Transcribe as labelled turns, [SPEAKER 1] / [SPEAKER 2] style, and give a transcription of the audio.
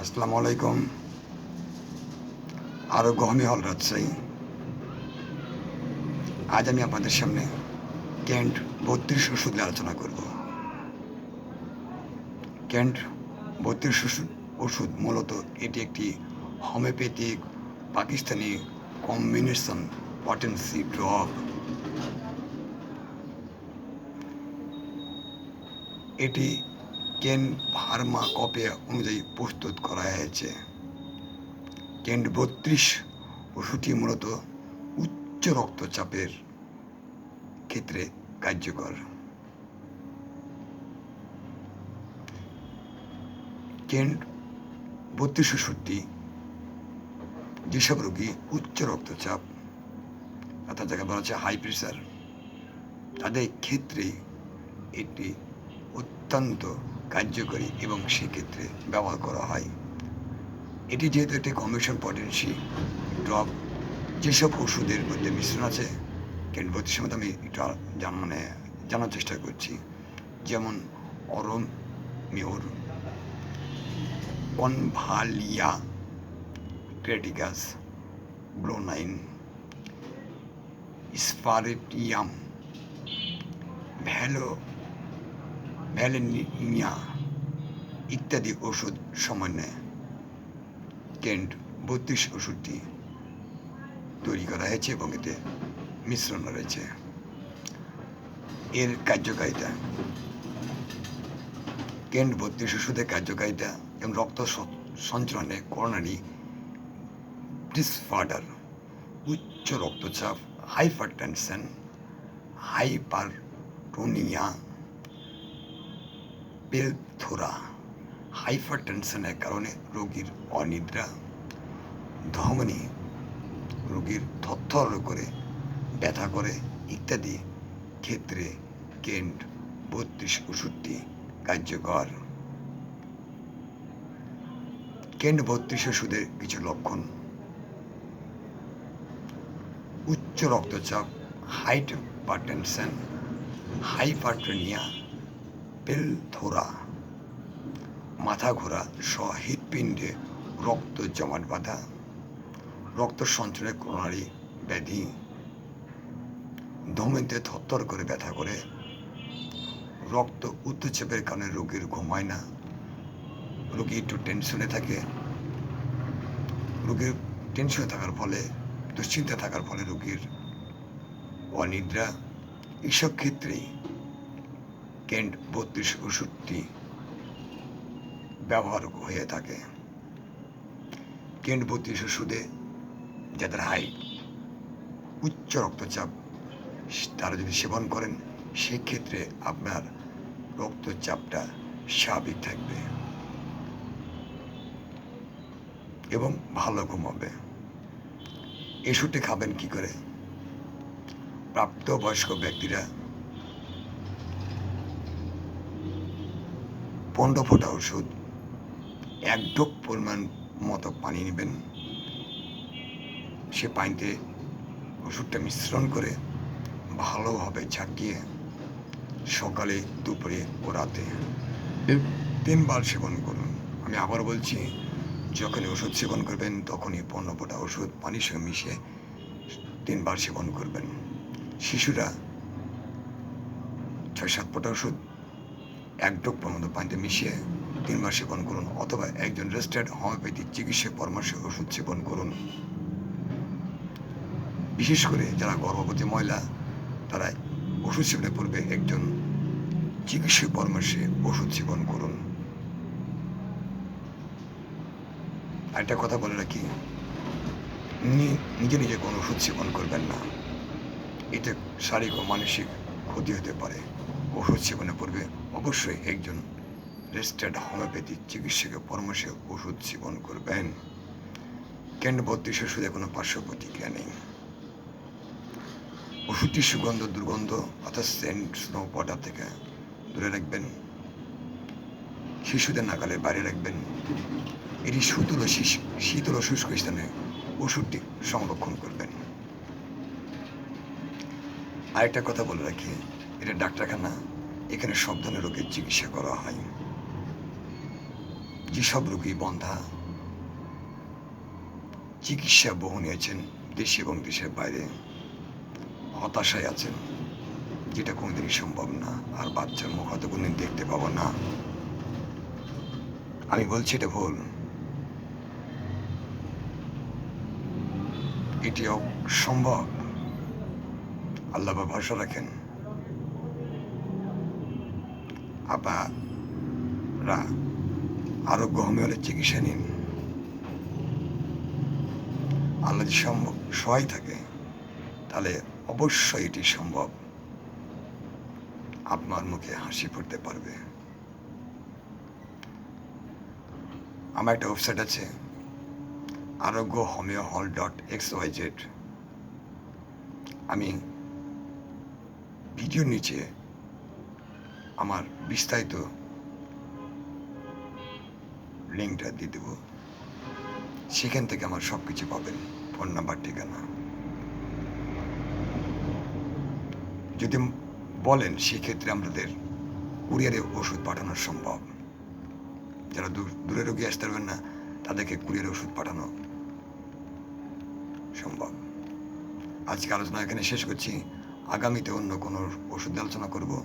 [SPEAKER 1] আসসালামু আলাইকুম। আরও গহমি হল রাজশাহী। আজ আমি আপনাদের সামনে ক্যান্ট বত্রিশ ওষুধ নিয়ে আলোচনা করব। ক্যান্ট বত্রিশ ওষুধ ওষুধ মূলত এটি একটি homeopathic Pakistani combination potency drug এটি কেন ফার্মা কপে অনুযায়ী প্রস্তুত করা হয়েছে? কেন্ট বত্রিশ ওষুধটি মূলত উচ্চ রক্তচাপের ক্ষেত্রে কার্যকর? কেন্ট বত্রিশ ওষুধটি যেসব রোগী উচ্চ রক্তচাপ? অর্থাৎ যাকে বলা হচ্ছে হাই প্রেশার তাদের ক্ষেত্রে এটি অত্যন্ত কার্যকরী এবং সেক্ষেত্রে ব্যবহার করা হয়। এটি যেহেতু একটি কমিশন পটেন্সি ড্রপ যেসব ওষুধের মধ্যে মিশ্রণ আছে কেন্দ্রবর্তী সময় আমি একটু মানে জানার চেষ্টা করছি। যেমন অরম মিওর কনভালিয়া ক্রেটিকাস ব্লোনাইন স্পারেটিয়াম ভ্যালো ভ্যালেনিয়া ইত্যাদি ওষুধ সমন্বয়ে। কেন্ট বত্রিশ ওষুধটি তৈরি করা হয়েছে এবং এতে মিশ্রণ রয়েছে। এর কার্যকারিতা। কেন্ট বত্রিশ ওষুধের কার্যকারিতা এবং রক্ত সঞ্চালনে করোনারি ডিসফার্ডার উচ্চ রক্তচাপ হাইপার টেনশন হাইপারটোনিয়া বেলথোরা। হাইপার টেনশনের কারণে রোগীর অনিদ্রা, ধমনী, রোগীর থরথর করে, ব্যথা করে ইত্যাদি ক্ষেত্রে কেন্ট বত্রিশ ওষুধটি কার্যকর। কেন্ট বত্রিশ ওষুধের কিছু লক্ষণ। উচ্চ রক্তচাপ হাইট বা টেনশন হাইপারটোনিয়া পেলথোরা মাথা ঘোরা, সহ হৃৎপিণ্ডে রক্ত জমাট বাঁধা, রক্ত সঞ্চালনের করোনারি ব্যাধি ধমেতে থরথর করে ব্যথা করে, রক্ত উত্তচাপের কারণে রোগীর ঘুমায় না, রোগী একটু টেনশনে থাকে, রোগীর টেনশনে থাকার ফলে দুশ্চিন্তা থাকার ফলে রোগীর অনিদ্রা এইসব ক্ষেত্রেই কেন্ট বত্রিশ ওষুধটি ব্যবহার হয়ে থাকে। কেন্ট বত্রিশ ওষুধে যাদের হাই, উচ্চ রক্তচাপ, তারা যদি সেবন করেন, সেক্ষেত্রে আপনার রক্তচাপটা স্বাভাবিক থাকবে এবং ভালো ঘুমাবে ওষুধটি খাবেন কি করে? প্রাপ্তবয়স্ক ব্যক্তিরা পনেরো ফোঁটা ওষুধ, এক ডোক পরিমাণ মতো পানি নেবেন। সে পানিতে ওষুধটা মিশ্রণ করে ভালোভাবে ঝাঁকিয়ে সকালে, দুপুরে ও রাতে তিনবার সেবন করুন। আমি আবার বলছি, যখনই ওষুধ সেবন করবেন, তখনই পনেরো ফোঁটা ওষুধ পানির সঙ্গে মিশিয়ে তিনবার সেবন করবেন। শিশুরা ছয় সাত ফোঁটা ওষুধ এক ডোক পর্যন্ত পানিতে মিশিয়ে তিনবার সেবন করুন অথবা একজন রেজিস্টার্ড হোমিওপ্যাথিক চিকিৎসক পরামর্শে ওষুধ সেবন করুন। বিশেষ করে যারা গর্ভবতী মহিলা, তারা ওষুধ সেবনের পূর্বে একজন চিকিৎসক পরামর্শে ওষুধ সেবন করুন। একটা কথা বলে রাখি নিজে নিজে কোনো ওষুধ সেবন করবেন না। এতে শারীরিক ও মানসিক ক্ষতি হতে পারে। ওষুধ সেবনের পূর্বে অবশ্যই একজন রেজিস্টার্ড হোমিওপ্যাথি চিকিৎসকের পরামর্শে ওষুধ সেবন করবেন। কেন্দ্র বত্রিশ ওষুধে কোনো পার্শ্ব প্রতিক্রিয়া নেই। ওষুধটি সুগন্ধ, দুর্গন্ধ, অর্থাৎ সেন্ট স্নো পটার থেকে দূরে রাখবেন। শিশুদের নাগালের বাইরে রাখবেন। এটি শীতল শীতল শুষ্ক স্থানে ওষুধটি সংরক্ষণ করবেন। আরেকটা কথা বলে রাখি, এটা ডাক্তারখানা এখানে সব ধরনের রোগের চিকিৎসা করা হয়। যেসব রোগী বন্ধা চিকিৎসা বহু নিয়েছেন দেশে এবং দেশের বাইরে, হতাশায় আছেন, যেটা কোনোদিনই সম্ভব না, আর বাচ্চার মুখ হয়তো কোনোদিন দেখতে পাবো না। আমি বলছি এটা ভুল। এটি সম্ভব। আল্লাহ ভরসা রাখেন। আপনারা আরোগ্য হোমিওলে চিকিৎসা নিন। আল্লাহ যদি সম্ভব সহায় থাকে, তাহলে অবশ্যই এটি সম্ভব। আপনার মুখে হাসি ফুটতে পারবে। আমার একটা ওয়েবসাইট আছে আরোগ্য হোমিও হল ডট এক্স ওয়াই জেড আমি ভিডিওর নিচে আমার বিস্তারিত লিঙ্কটা দিয়ে দেবো। সেখান থেকে আমার সব কিছু পাবেন। ফোন নাম্বার, ঠিকানা। যদি বলেন সেক্ষেত্রে আমাদের কুরিয়ারে ওষুধ পাঠানো সম্ভব। যারা দূর- রোগী আসতে পারবেন না, তাদেরকে কুরিয়ারে ওষুধ পাঠানো সম্ভব। আজকে আলোচনা এখানে শেষ করছি। আগামীতে অন্য কোনো ওষুধ আলোচনা করব।